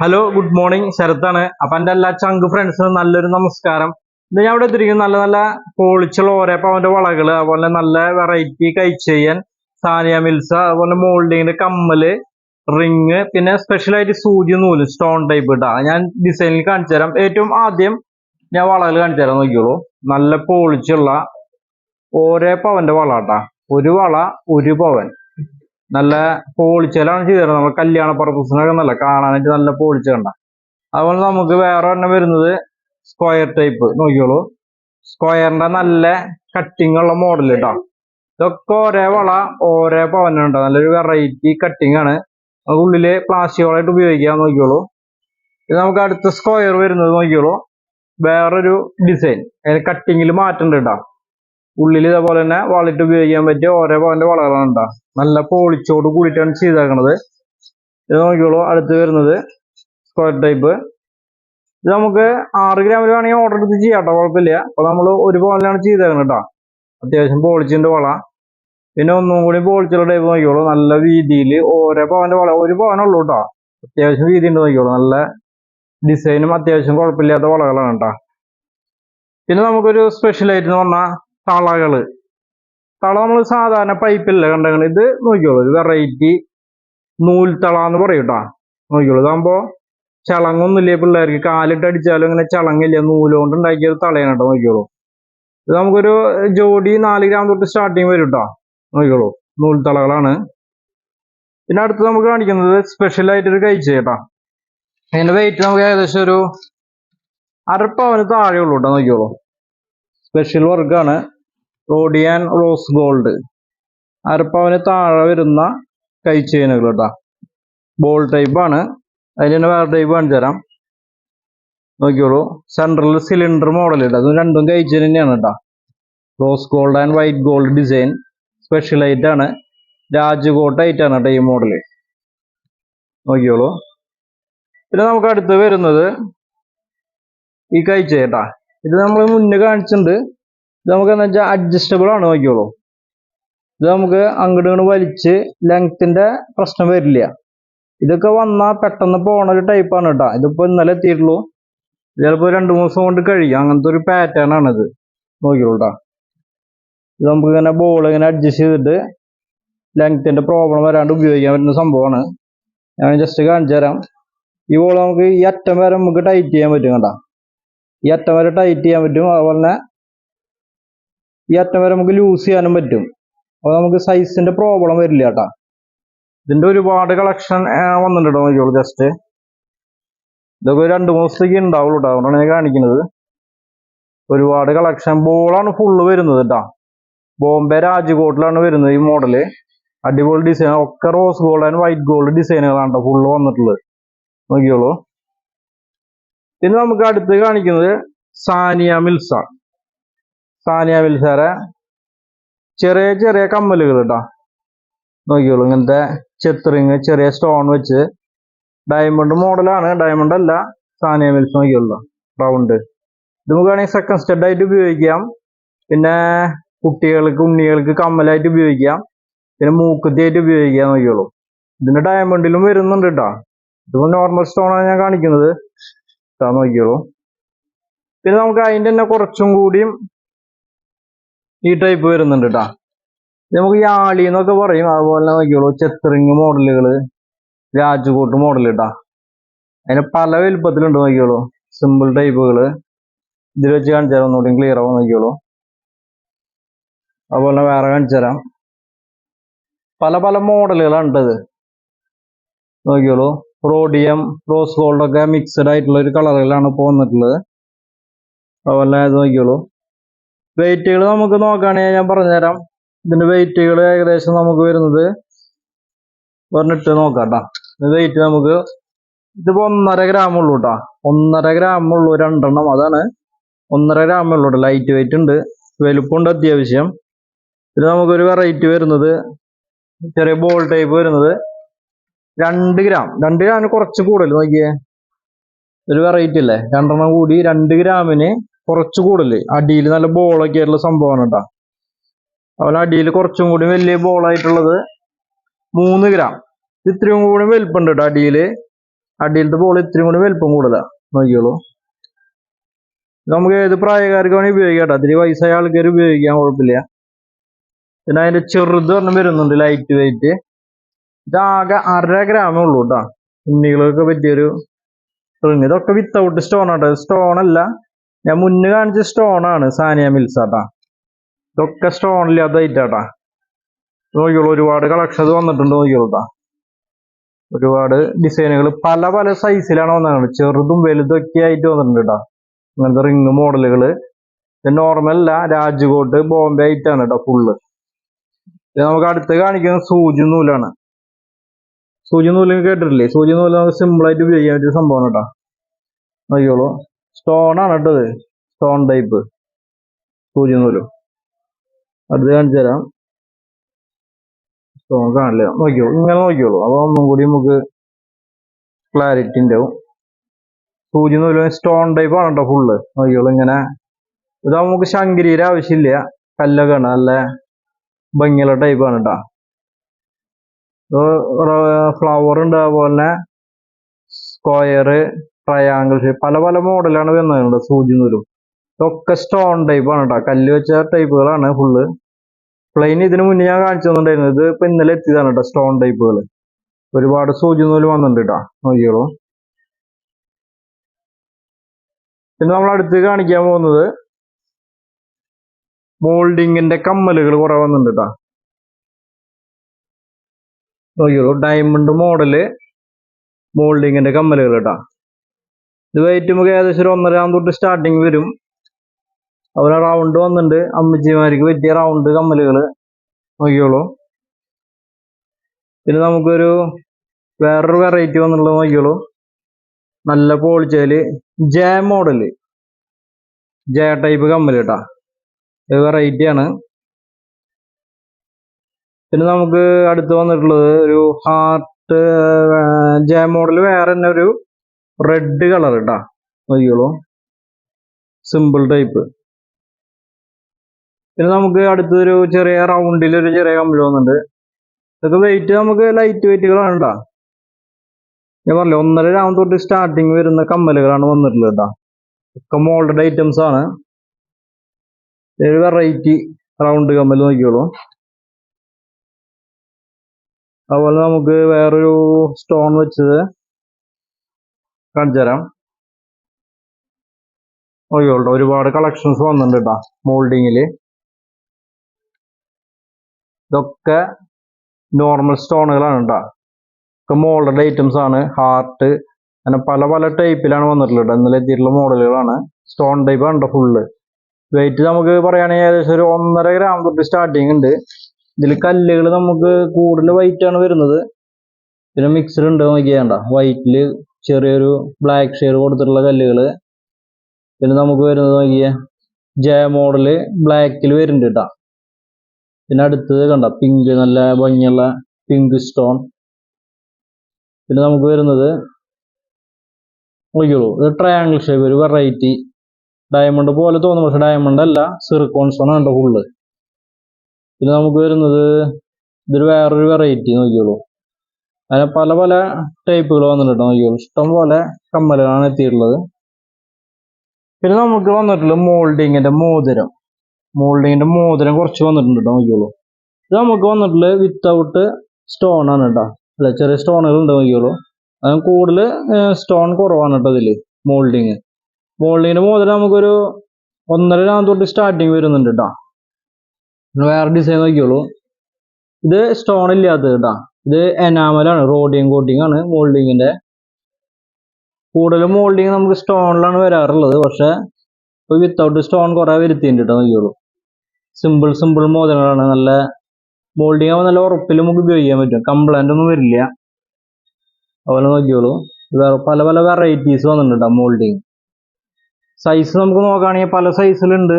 Hello good morning ശരത്താണ്. അപ്പൊ എന്റെ എല്ലാ ചങ്ക് ഫ്രണ്ട്സിനും നല്ലൊരു നമസ്കാരം. ഇന്ന് ഞാൻ ഇവിടെ എത്തിയിരിക്കുന്നത് നല്ല നല്ല പോളിച്ചുള്ള ഓരോ അവന്റെ വളകൾ അതുപോലെ നല്ല വെറൈറ്റി കൈച്ചെയ്യൻ സാനിയ മിൽസ അതുപോലെ മോൾഡിങ്ങിന്റെ കമ്മൽ റിങ് പിന്നെ സ്പെഷ്യൽ ആയിട്ട് സൂചി നൂൽ സ്റ്റോൺ ടൈപ്പ് ഇട്ടാ ഞാൻ ഡിസൈനിൽ കാണിച്ചു തരാം. ഏറ്റവും ആദ്യം ഞാൻ വളകൾ കാണിച്ചു തരാൻ നോക്കിയോളൂ നല്ല പോളിച്ചുള്ള ഓരോ പവന്റെ വള കേട്ടാ ഒരു വള ഒരു പവൻ. നല്ല പോളിച്ചലാണ് ചെയ്തത്. നമ്മൾ കല്യാണ പർപ്പസിനൊക്കെ നല്ല കാണാനായിട്ട് നല്ല പോളിച്ച കണ്ട. അതുപോലെ നമുക്ക് വേറെ ഒരെണ്ണം വരുന്നത് സ്ക്വയർ ടൈപ്പ് നോക്കിയോളൂ സ്ക്വയറിന്റെ നല്ല കട്ടിങ് ഉള്ള മോഡൽ കേട്ടോ ഇതൊക്കെ ഓരോ വള ഓരോ പവനുണ്ട് നല്ലൊരു വെറൈറ്റി കട്ടിങ് ആണ്. നമുക്ക് ഉള്ളിൽ പ്ലാസ്റ്റിക് വളമായിട്ട് ഉപയോഗിക്കാം. നോക്കിയോളൂ ഇത് നമുക്ക് അടുത്ത സ്ക്വയർ വരുന്നത് നോക്കിയോളൂ വേറൊരു ഡിസൈൻ അതിന് കട്ടിങ്ങിൽ മാറ്റമുണ്ട് കേട്ടോ ഉള്ളിൽ ഇതേപോലെ തന്നെ വാളിട്ട് ഉപയോഗിക്കാൻ പറ്റിയ ഓരോ പവന്റെ വളകളാണ് കേട്ടോ നല്ല പോളിച്ചോട് കൂടിയിട്ടാണ് ചെയ്തേക്കണത്. ഇത് നോക്കിയോളൂ അടുത്ത് വരുന്നത് സ്ക്വയർ ടൈപ്പ് ഇത് നമുക്ക് ആറ് ഗ്രാമിൽ വേണമെങ്കിൽ ഓർഡർ എടുത്ത് ചെയ്യാം കേട്ടോ കുഴപ്പമില്ല. അപ്പൊ നമ്മൾ ഒരു പവനിലാണ് ചെയ്തേക്കുന്നത് കേട്ടോ അത്യാവശ്യം പോളിച്ചിന്റെ വള. പിന്നെ ഒന്നും കൂടി പോളിച്ചുള്ള ടൈപ്പ് നോക്കിയോളൂ നല്ല വീതിയിൽ ഓരോ പവന്റെ വള ഒരു പവനുള്ളൂ കേട്ടോ അത്യാവശ്യം വീതി ഉണ്ട് നോക്കിയോളൂ നല്ല ഡിസൈനും അത്യാവശ്യം കുഴപ്പമില്ലാത്ത വളകളാണ് കേട്ടോ പിന്നെ നമുക്കൊരു സ്പെഷ്യൽ ആയിട്ട് എന്ന് പറഞ്ഞാൽ തളകൾ. തള നമ്മൾ സാധാരണ പൈപ്പില്ല കണ്ടങ്ങൾ ഇത് നോക്കിയോളൂ വെറൈറ്റി നൂൽത്തള എന്ന് പറയും കേട്ടോ. നോക്കിയോളൂ ഇതാകുമ്പോ ചളങ്ങൊന്നുമില്ല പിള്ളേർക്ക്? കാലിട്ട് അടിച്ചാലും ഇങ്ങനെ ചളങ്ങില്ല? നൂൽ കൊണ്ട് ഉണ്ടാക്കിയ ഒരു തളയാണ് കേട്ടോ. നോക്കിയോളൂ ഇത് നമുക്കൊരു ജോഡി നാല് ഗ്രാം തൊട്ട് സ്റ്റാർട്ടിങ് വരും കേട്ടോ. നോക്കിയോളൂ നൂൽത്തളകളാണ്. പിന്നെ അടുത്ത് നമുക്ക് കാണിക്കുന്നത് സ്പെഷ്യൽ ആയിട്ടൊരു കഴിച്ച കേട്ടോ. അതിന്റെ വെയിറ്റ് നമുക്ക് ഏകദേശം ഒരു അരപ്പവന് താഴെ ഉള്ളൂ കേട്ടോ നോക്കിയോളൂ സ്പെഷ്യൽ വർക്കാണ് റോഡിയാൻ റോസ് ഗോൾഡ്. അരപ്പവന് താഴെ വരുന്ന കൈ ചെയിനുകൾ കേട്ടോ ബോൾ ടൈപ്പ് ആണ്. അതിന് തന്നെ വേറെ ടൈപ്പ് കാണിച്ചു തരാം. നോക്കിയോളൂ സെൻട്രൽ സിലിണ്ടർ മോഡൽ കേട്ടോ അത് രണ്ടും കൈ ചെയിൻ തന്നെയാണ് കേട്ടോ rose gold and white gold design special ആണ്. രാജകോട്ട് ആയിട്ടാണ് കേട്ടോ ഈ മോഡൽ നോക്കിയോളൂ പിന്നെ നമുക്ക് അടുത്ത് വരുന്നത് ഈ കൈ ചെയ്യട്ടാ ഇത് നമ്മൾ മുന്നേ കാണിച്ചിട്ടുണ്ട്. ഇത് നമുക്ക് എന്താ വെച്ചാൽ അഡ്ജസ്റ്റബിൾ ആണ് നോക്കിയോളൂ ഇത് നമുക്ക് അങ്ങോട്ട് വലിച്ച് ലെങ്ത്തിന്റെ പ്രശ്നം വരില്ല. ഇതൊക്കെ വന്നാൽ പെട്ടെന്ന് പോണ ഒരു ടൈപ്പാണ് കേട്ടോ ഇതിപ്പോ ഇന്നലെ എത്തിയിട്ടുള്ളൂ. ചിലപ്പോൾ രണ്ട് മൂന്ന് ദിവസം കൊണ്ട് കഴിയും. അങ്ങനത്തെ ഒരു പാറ്റേൺ ആണിത്. നോക്കിയോളൂ കേട്ടോ ഇത് നമുക്ക് ഇങ്ങനെ ബോൾ ഇങ്ങനെ അഡ്ജസ്റ്റ് ചെയ്തിട്ട് ലെങ്ത്തിന്റെ പ്രോബ്ലം വരാണ്ട് ഉപയോഗിക്കാൻ പറ്റുന്ന സംഭവമാണ്. ഞാൻ ജസ്റ്റ് കാണിച്ചു തരാം. ഈ ബോൾ നമുക്ക് ഈ അറ്റം വരെ നമുക്ക് ടൈറ്റ് ചെയ്യാൻ പറ്റും കേട്ടോ ഈ അറ്റം വരെ ടൈറ്റ് ചെയ്യാൻ പറ്റും. അതുപോലെ തന്നെ ഈ അറ്റം വരെ നമുക്ക് ലൂസ് ചെയ്യാനും പറ്റും. അപ്പോൾ നമുക്ക് സൈസിന്റെ പ്രോബ്ലം വരില്ല കേട്ടാ. ഇതിന്റെ ഒരുപാട് കളക്ഷൻ വന്നിട്ടുണ്ടോ നോക്കിയോളൂ ജസ്റ്റ് ഇതൊക്കെ രണ്ട് മൂന്ന് ദിവസത്തേക്ക് ഉണ്ടാവുള്ളൂ കേട്ടോ. അതുകൊണ്ടാണ് ഞാൻ കാണിക്കുന്നത്. ഒരുപാട് കളക്ഷൻ ബോളാണ് ഫുള്ള് വരുന്നത് കേട്ടാ. ബോംബെ രാജ്കോട്ടിലാണ് വരുന്നത് ഈ മോഡൽ അടിപൊളി ഡിസൈൻ ഒക്കെ rose gold and white gold ഡിസൈനുകളാണ് കേട്ടോ ഫുള്ള് വന്നിട്ടുള്ളത്. നോക്കിയോളൂ പിന്നെ നമുക്ക് അടുത്ത് കാണിക്കുന്നത് സാനിയ മിൽസ. സാനിയ വിൽസാറെ. ചെറിയ ചെറിയ കമ്മലുകൾ കേട്ടോ നോക്കിയോളൂ ഇങ്ങനത്തെ ചെത്രിങ് ചെറിയ സ്റ്റോൺ വെച്ച് ഡയമണ്ട് മോഡലാണ്. ഡയമണ്ട് അല്ല സാനിയ മിൽസ് നോക്കിയോളൂ റൗണ്ട് ഇത് നമുക്ക് വേണമെങ്കിൽ സെക്കൻഡ് സ്റ്റെഡ് ആയിട്ട് ഉപയോഗിക്കാം. പിന്നെ കുട്ടികൾക്ക് ഉണ്ണികൾക്ക് കമ്മലായിട്ട് ഉപയോഗിക്കാം. പിന്നെ മൂക്കുത്തിയായിട്ട് ഉപയോഗിക്കാം നോക്കിയോളൂ ഇതിന്റെ ഡയമണ്ടിലും വരുന്നുണ്ട് കേട്ടോ ഇതിപ്പോൾ നോർമൽ സ്റ്റോൺ ആണ് ഞാൻ കാണിക്കുന്നത്. ഇതാ നോക്കിയോളൂ പിന്നെ നമുക്ക് അതിന്റെ തന്നെ കുറച്ചും കൂടിയും ഈ ടൈപ്പ് വരുന്നുണ്ട് കേട്ടാ നമുക്ക് യാളി എന്നൊക്കെ പറയും. അതുപോലെ നോക്കിയോളൂ ചെത്തറിങ് മോഡലുകൾ രാജ്കോട്ട് മോഡൽ കേട്ടാ അതിന് പല വലുപ്പത്തിലുണ്ട് നോക്കിയോളൂ സിമ്പിൾ ടൈപ്പുകൾ ഇതിൽ വെച്ച് കാണിച്ചു തരാം ഒന്നുകൂടി ക്ലിയർ ആവും നോക്കിയോളൂ അതുപോലെ വേറെ കാണിച്ചു തരാം പല പല മോഡലുകളാണ് ഇത് നോക്കിയോളൂ റോഡിയം റോസ് ഗോൾഡ് ഒക്കെ മിക്സഡ് ആയിട്ടുള്ള ഒരു കളറുകളാണ് ഇപ്പോൾ വന്നിട്ടുള്ളത്. അതുപോലെ ഇത് നോക്കിയോളൂ വെയിറ്റുകൾ നമുക്ക് നോക്കുകയാണെങ്കിൽ ഞാൻ പറഞ്ഞുതരാം. ഇതിന്റെ വെയിറ്റുകൾ ഏകദേശം നമുക്ക് വരുന്നത് പറഞ്ഞിട്ട് നോക്കാം കേട്ടോ വെയിറ്റ് നമുക്ക് ഇതിപ്പോ ഒന്നര ഗ്രാം ഉള്ളൂ കേട്ടോ ഒന്നര ഗ്രാം ഉള്ളൂ രണ്ടെണ്ണം. അതാണ് ഒന്നര ഗ്രാം ഉള്ളൂ ലൈറ്റ് വെയിറ്റ് ഉണ്ട്. വലുപ്പമുണ്ട് അത്യാവശ്യം. പിന്നെ നമുക്കൊരു വെറൈറ്റി വരുന്നത് ചെറിയ ബോൾ ടൈപ്പ് വരുന്നത് രണ്ട് ഗ്രാം രണ്ട് ഗ്രാമിന് കുറച്ച് കൂടുതൽ നോക്കിയേ. ഒരു വെറൈറ്റി അല്ലേ രണ്ടെണ്ണം കൂടി രണ്ട് ഗ്രാമിന് കുറച്ച് കൂടല്ലേ അടിയിൽ നല്ല ബോളൊക്കെ ആയിട്ടുള്ള സംഭവമാണ് കേട്ടോ. അവൻ അടിയിൽ കുറച്ചും കൂടി വലിയ ബോളായിട്ടുള്ളത് മൂന്ന് ഗ്രാം ഇത്രയും കൂടി വലുപ്പുണ്ട് കേട്ടോ അടിയിൽ അടിയിലത്തെ ബോൾ ഇത്രയും കൂടി വലിപ്പം കൂടുതലാ. നോക്കിയോളൂ നമുക്ക് ഏത് പ്രായക്കാർക്ക് വേണമെങ്കിൽ ഉപയോഗിക്കാം കേട്ടോ? അതിൽ വയസ്സായ ആൾക്കാർ ഉപയോഗിക്കാൻ കുഴപ്പമില്ല. പിന്നെ അതിന്റെ ചെറുത് പറഞ്ഞ് വരുന്നുണ്ട് ലൈറ്റ് വെയിറ്റ് ഇതാകെ അര ഗ്രാമേ ഉള്ളൂ കേട്ടോ. ഉണ്ണികളൊക്കെ പറ്റിയൊരു ഇതൊക്കെ വിത്തൗട്ട് സ്റ്റോൺ ആട്ടോ സ്റ്റോൺ അല്ല. ഞാൻ മുന്നേ കാണിച്ച സ്റ്റോൺ ആണ് സാനിയ മിൽസാട്ടാ ഇതൊക്കെ സ്റ്റോൺ ഇല്ലാത്ത ഐറ്റാട്ടാ നോക്കിയോളൂ ഒരുപാട് കളക്ഷൻസ് വന്നിട്ടുണ്ട് നോക്കിയോളൂ ഒരുപാട് ഡിസൈനുകൾ പല പല സൈസിലാണ് വന്നത് ചെറുതും വലുതൊക്കെ ആയിട്ട് വന്നിട്ടുണ്ട് കേട്ടോ അങ്ങനത്തെ റിങ് മോഡലുകൾ നോർമൽ അല്ല രാജ്കോട്ട് ബോംബെ ആയിട്ടാണ് കേട്ടോ ഫുള്ള് നമുക്ക് അടുത്ത് കാണിക്കുന്നത് സൂചി നൂലാണ്. സൂചി നൂൽ കേട്ടിട്ടില്ലേ? സൂചി നൂൽ നമുക്ക് സിമ്പിൾ ആയിട്ട് ഉപയോഗിക്കാൻ പറ്റിയ സംഭവമാണ് കേട്ടോ നോക്കിയോളൂ സ്റ്റോൺ ആണ് കേട്ടോ സ്റ്റോൺ ടൈപ്പ് സൂചി നൂൽ. അടുത്ത് കാണിച്ചു തരാം. സ്റ്റോൺ കാണില്ല? നോക്കിയോളൂ ഇങ്ങനെ നോക്കിയോളൂ അപ്പോൾ ഒന്നും കൂടി നമുക്ക് ക്ലാരിറ്റി ഉണ്ടാവും. സൂചി നൂൽ സ്റ്റോൺ ടൈപ്പ് ആണ് കേട്ടോ ഫുള്ള് നോക്കിയോളൂ ഇങ്ങനെ. ഇതാവുമ്പോൾ നമുക്ക് ശങ്കരിയുടെ ആവശ്യമില്ല. കല്ലൊക്കെ ആണ് നല്ല ഭംഗിയുള്ള ടൈപ്പ് ആണ് കേട്ടോ. ഫ്ലവർ ഉണ്ട് അതുപോലെ സ്ക്വയർ ട്രയാങ്കിൾ ഷേപ്പ് പല പല മോഡലാണ് വരുന്നത് സൂചി നൂലും. ഇതൊക്കെ സ്റ്റോൺ ടൈപ്പ് ആണ് കേട്ടോ കല്ല് വെച്ച ടൈപ്പുകളാണ് ഫുള്ള് പ്ലെയിൻ ഇതിനു മുന്നേ ഞാൻ കാണിച്ചു തന്നിട്ടുണ്ടായിരുന്നു. ഇത് ഇപ്പൊ ഇന്നലെ എത്തിയതാണ് കേട്ടോ സ്റ്റോൺ ടൈപ്പുകൾ ഒരുപാട് സൂചി നൂൽ വന്നിട്ടുണ്ട് കേട്ടോ നോക്കിയോളൂ പിന്നെ നമ്മൾ അടുത്ത് കാണിക്കാൻ പോകുന്നത് മോൾഡിങ്ങിന്റെ കമ്മലുകൾ കുറെ വന്നിട്ടുണ്ട് കേട്ടോ നോക്കിയോളൂ ഡയമണ്ട് മോഡൽ മോൾഡിങ്ങിന്റെ കമ്മലുകൾ കേട്ടോ. ഇത് വെയിറ്റ് നമുക്ക് ഏകദേശം ഒരു ഒന്നരാം തൊട്ട് സ്റ്റാർട്ടിങ് വരും. അതുപോലെ റൗണ്ട് വന്നിട്ടുണ്ട്. അമ്മച്ചിമാർക്ക് പറ്റിയ റൗണ്ട് കമ്മലുകൾ നോക്കിയോളൂ പിന്നെ നമുക്കൊരു വേറൊരു വെറൈറ്റി വന്നുള്ളത് നോക്കിയോളൂ നല്ല പോളിച്ചാൽ ജെ മോഡൽ ജെ ടൈപ്പ് കമ്മൽ കേട്ടാ. ഇത് വെറൈറ്റി ആണ്. പിന്നെ നമുക്ക് അടുത്ത് വന്നിട്ടുള്ളത് ഒരു ഹാർട്ട് ജെ മോഡൽ വേറെ തന്നെ ഒരു റെഡ് കളർ കേട്ടാ നോക്കിയോളൂ സിമ്പിൾ ടൈപ്പ് പിന്നെ നമുക്ക് അടുത്തൊരു ചെറിയ റൗണ്ടിൽ ഒരു ചെറിയ കമ്പി വന്നിട്ടുണ്ട്. ഇതൊക്കെ വെയിറ്റ് നമുക്ക് ലൈറ്റ് വെയിറ്റുകളാണ് കേട്ടാ ഞാൻ പറഞ്ഞു ഒന്നര രാമം തൊട്ട് സ്റ്റാർട്ടിങ് വരുന്ന കമ്മലുകളാണ് വന്നിട്ടുള്ളത് കേട്ടോ ഒക്കെ മോൾഡഡ് ഐറ്റംസ് ആണ്. ഒരു വെറൈറ്റി റൗണ്ട് കമ്മൽ നോക്കിയോളൂ അതുപോലെ നമുക്ക് വേറൊരു സ്റ്റോൺ വെച്ചത് കാണിച്ചു തരാം ഒരുപാട് കളക്ഷൻസ് വന്നിട്ടുണ്ട് കേട്ടോ മോൾഡിങ്ങിൽ ഇതൊക്കെ നോർമൽ സ്റ്റോണുകളാണ് കേട്ടോ മോൾഡഡ് ഐറ്റംസ് ആണ് ഹാർട്ട് അങ്ങനെ പല പല ടൈപ്പിലാണ് വന്നിട്ടുള്ളത് ഇന്നലെ എത്തിയിട്ടുള്ള മോഡലുകളാണ് സ്റ്റോൺ ടൈപ്പ് ആണ് ഫുള്ള് വെയിറ്റ് നമുക്ക് പറയുകയാണെങ്കിൽ ഏകദേശം ഒരു ഒന്നര ഗ്രാം തൊട്ട് സ്റ്റാർട്ടിങ് ഉണ്ട്. ഇതിൽ കല്ലുകൾ നമുക്ക് കൂടുതൽ വൈറ്റ് ആണ് വരുന്നത്. പിന്നെ മിക്സഡ് ഉണ്ട് നോക്കിയാണ്ട വൈറ്റിൽ ചെറിയൊരു ബ്ലാക്ക് ഷെയർ കൊടുത്തിട്ടുള്ള കല്ലുകൾ പിന്നെ നമുക്ക് വരുന്നത് നോക്കിയേ ജെ മോഡൽ ബ്ലാക്കിൽ വരുന്നുണ്ട് കേട്ടോ പിന്നെ അടുത്തത് കണ്ട പിങ്ക് നല്ല ഭംഗിയുള്ള പിങ്ക് സ്റ്റോൺ പിന്നെ നമുക്ക് വരുന്നത് നോക്കിയുള്ളൂ ഇത് ട്രയാങ്കിൾ ഷേപ്പ് ഒരു വെറൈറ്റി ഡയമണ്ട് പോലെ തോന്നും പക്ഷെ ഡയമണ്ട് അല്ല സിർക്കോൺ സ്റ്റോൺ ആണ് ഫുള്ള് പിന്നെ നമുക്ക് വരുന്നത് ഇതൊരു വേറൊരു വെറൈറ്റി നോക്കിയോളൂ അങ്ങനെ പല പല ടൈപ്പുകൾ വന്നിട്ടുണ്ട് നോക്കിയോളൂ ഇഷ്ടം പോലെ കമ്മലുകളാണ് എത്തിയിട്ടുള്ളത്. പിന്നെ നമുക്ക് വന്നിട്ടുള്ളത് മോൾഡിങ്ങിന്റെ മോതിരം. മോൾഡിങ്ങിന്റെ മോതിരം കുറച്ച് വന്നിട്ടുണ്ട് കേട്ടോ നോക്കിയോളൂ ഇത് നമുക്ക് വന്നിട്ടുള്ളത് വിത്തൗട്ട് സ്റ്റോൺ ആണ് കേട്ടോ അല്ല ചെറിയ സ്റ്റോണുകൾ ഉണ്ട് നോക്കിയോളൂ അത് കൂടുതൽ സ്റ്റോൺ കുറവാണ് കേട്ടോ ഇതിൽ മോൾഡിങ് മോൾഡിങ്ങിന്റെ മോതിരം നമുക്കൊരു ഒന്നര രാം തൊട്ട് സ്റ്റാർട്ടിങ് വരുന്നുണ്ട് കേട്ടോ പിന്നെ വേറെ ഡിസൈൻ നോക്കിയോളൂ ഇത് സ്റ്റോൺ ഇല്ലാത്തത് കേട്ടോ ഇത് എനാമലാണ് റോഡിയം കോട്ടിംഗ് ആണ് മോൾഡിങ്ങിന്റെ കൂടുതലും മോൾഡിങ് നമുക്ക് സ്റ്റോണിലാണ് വരാറുള്ളത്. പക്ഷെ ഇപ്പൊ വിത്തൗട്ട് സ്റ്റോൺ കുറെ വരുത്തിയിട്ടുണ്ട് കേട്ടോ നോക്കിയോളൂ സിമ്പിൾ സിമ്പിൾ മോതലാണ് നല്ല മോൾഡിങ് ആവുമ്പോൾ നല്ല ഉറപ്പിൽ നമുക്ക് ഉപയോഗിക്കാൻ പറ്റും. കംപ്ലൈന്റ് ഒന്നും വരില്ല. അതുപോലെ നോക്കിയോളൂ പല പല വെറൈറ്റീസ് വന്നിട്ടുണ്ട് മോൾഡിങ് സൈസ് നമുക്ക് നോക്കുകയാണെങ്കിൽ പല സൈസിലുണ്ട്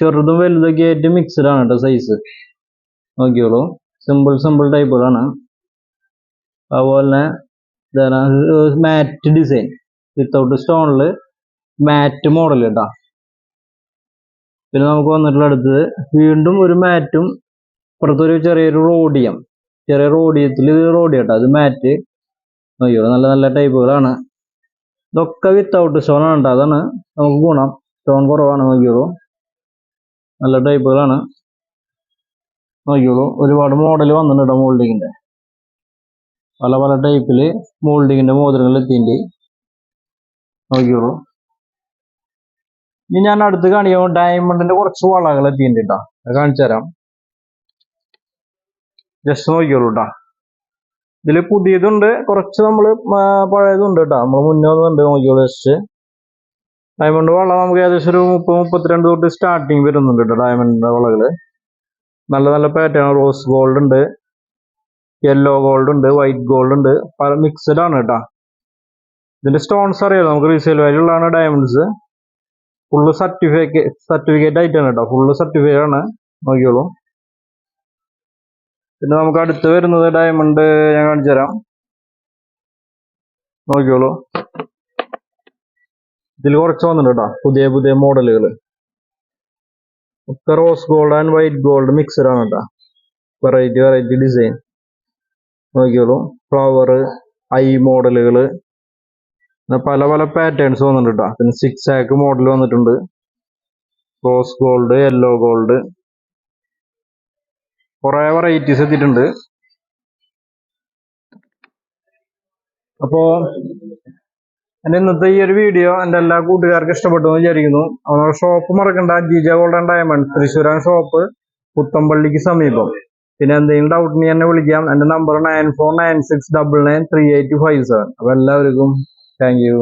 ചെറുതും വലുതൊക്കെ ആയിട്ട് മിക്സ്ഡ് ആണ് കേട്ടോ സൈസ് നോക്കിയോളൂ സിമ്പിൾ സിമ്പിൾ ടൈപ്പുകളാണ് അതുപോലെ തന്നെ മാറ്റ് ഡിസൈൻ വിത്തൗട്ട് സ്റ്റോണിൽ മാറ്റ് മോഡൽ കേട്ടോ പിന്നെ നമുക്ക് വന്നിട്ടുള്ള അടുത്തത് വീണ്ടും ഒരു മാറ്റും ഇപ്പുറത്തൊരു ചെറിയൊരു റോഡിയം ചെറിയ റോഡിയത്തിൽ ഇത് റോഡിയം കേട്ടോ അത് മാറ്റ് നോക്കിയോ നല്ല നല്ല ടൈപ്പുകളാണ് ഇതൊക്കെ വിത്തൗട്ട് സ്റ്റോൺ ആണ് കേട്ടോ അതാണ് നമുക്ക് ഗുണം. സ്റ്റോൺ കുറവാണ്. നോക്കിയോളൂ നല്ല ടൈപ്പുകളാണ്. നോക്കിയോളൂ ഒരുപാട് മോഡൽ വന്നിട്ടുണ്ട് മോൾഡിങ്ങിന്റെ പല പല ടൈപ്പിൽ മോൾഡിങ്ങിന്റെ മോതിരങ്ങൾ എത്തിയിട്ടുണ്ട്. നോക്കിയോളൂ ഇനി ഞാൻ അടുത്ത് കാണിക്കാം ഡയമണ്ടിന്റെ കുറച്ച് വളകൾ എത്തിയിട്ടുണ്ട് കേട്ടോ കാണിച്ചു തരാം. ജസ്റ്റ് നോക്കിയോളൂ കേട്ടോ ഇതിൽ പുതിയതുണ്ട് കുറച്ച് നമ്മൾ ആ, പഴയതുണ്ട് കേട്ടോ നമ്മൾ മുന്നേ നോക്കിയോളൂ ജസ്റ്റ് ഡയമണ്ട് വള നമുക്ക് ഏകദേശം ഒരു മുപ്പത് മുപ്പത്തിരണ്ട് തൊട്ട് സ്റ്റാർട്ടിങ് വരുന്നുണ്ട് കേട്ടോ ഡയമണ്ടിന്റെ വളകൾ നല്ല നല്ല പാറ്റേൺ റോസ് ഗോൾഡ് ഉണ്ട്. യെല്ലോ ഗോൾഡ് ഉണ്ട്. വൈറ്റ് ഗോൾഡ് ഉണ്ട്. പല മിക്സഡ് ആണ് കേട്ടോ ഇതിന്റെ സ്റ്റോൺസ് അറിയാലോ നമുക്ക് റീസെയിൽ വാല്യൂ ഉള്ളതാണ് ഡയമണ്ട്സ് ഫുള്ള് സർട്ടിഫിക്കറ്റ് സർട്ടിഫിക്കറ്റ് ആയിട്ടാണ് കേട്ടോ ഫുള്ള് സർട്ടിഫിക്കറ്റ് ആണ്. നോക്കിയോളൂ പിന്നെ നമുക്ക് അടുത്ത് വരുന്നത് ഡയമണ്ട് ഞാൻ കാണിച്ചു തരാം നോക്കിയോളൂ ഇതിൽ കുറച്ച് വന്നിട്ടുണ്ട് പുതിയ പുതിയ മോഡലുകൾ ഒക്കെ rose gold and white gold mixed ആണ് കേട്ടോ വെറൈറ്റി വെറൈറ്റി ഡിസൈൻ നോക്കിയോളൂ ഫ്ലവർ ഐ മോഡലുകൾ പല പല പാറ്റേൺസ് വന്നിട്ടുണ്ട് കേട്ടോ പിന്നെ സിക്സ് ആക്ക് മോഡൽ വന്നിട്ടുണ്ട്. റോസ് ഗോൾഡ് യെല്ലോ ഗോൾഡ് കുറെ വെറൈറ്റീസ് എത്തിയിട്ടുണ്ട്. അപ്പോ എന്റെ ഇന്നത്തെ ഈ ഒരു വീഡിയോ എന്റെ എല്ലാ കൂട്ടുകാർക്കും ഇഷ്ടപ്പെട്ടു എന്ന് വിചാരിക്കുന്നു. അവനോട് ഷോപ്പ് മറക്കണ്ട. ജിജ ഗോൾഡൻ ഡയമണ്ട് തൃശ്ശൂരാൻ ഷോപ്പ് പുത്തമ്പള്ളിക്ക് സമീപം. പിന്നെ എന്തെങ്കിലും ഡൗട്ടിന് എന്നെ വിളിക്കാം. എന്റെ number nine four nine six double nine three eight five seven അപ്പൊ എല്ലാവർക്കും താങ്ക് യു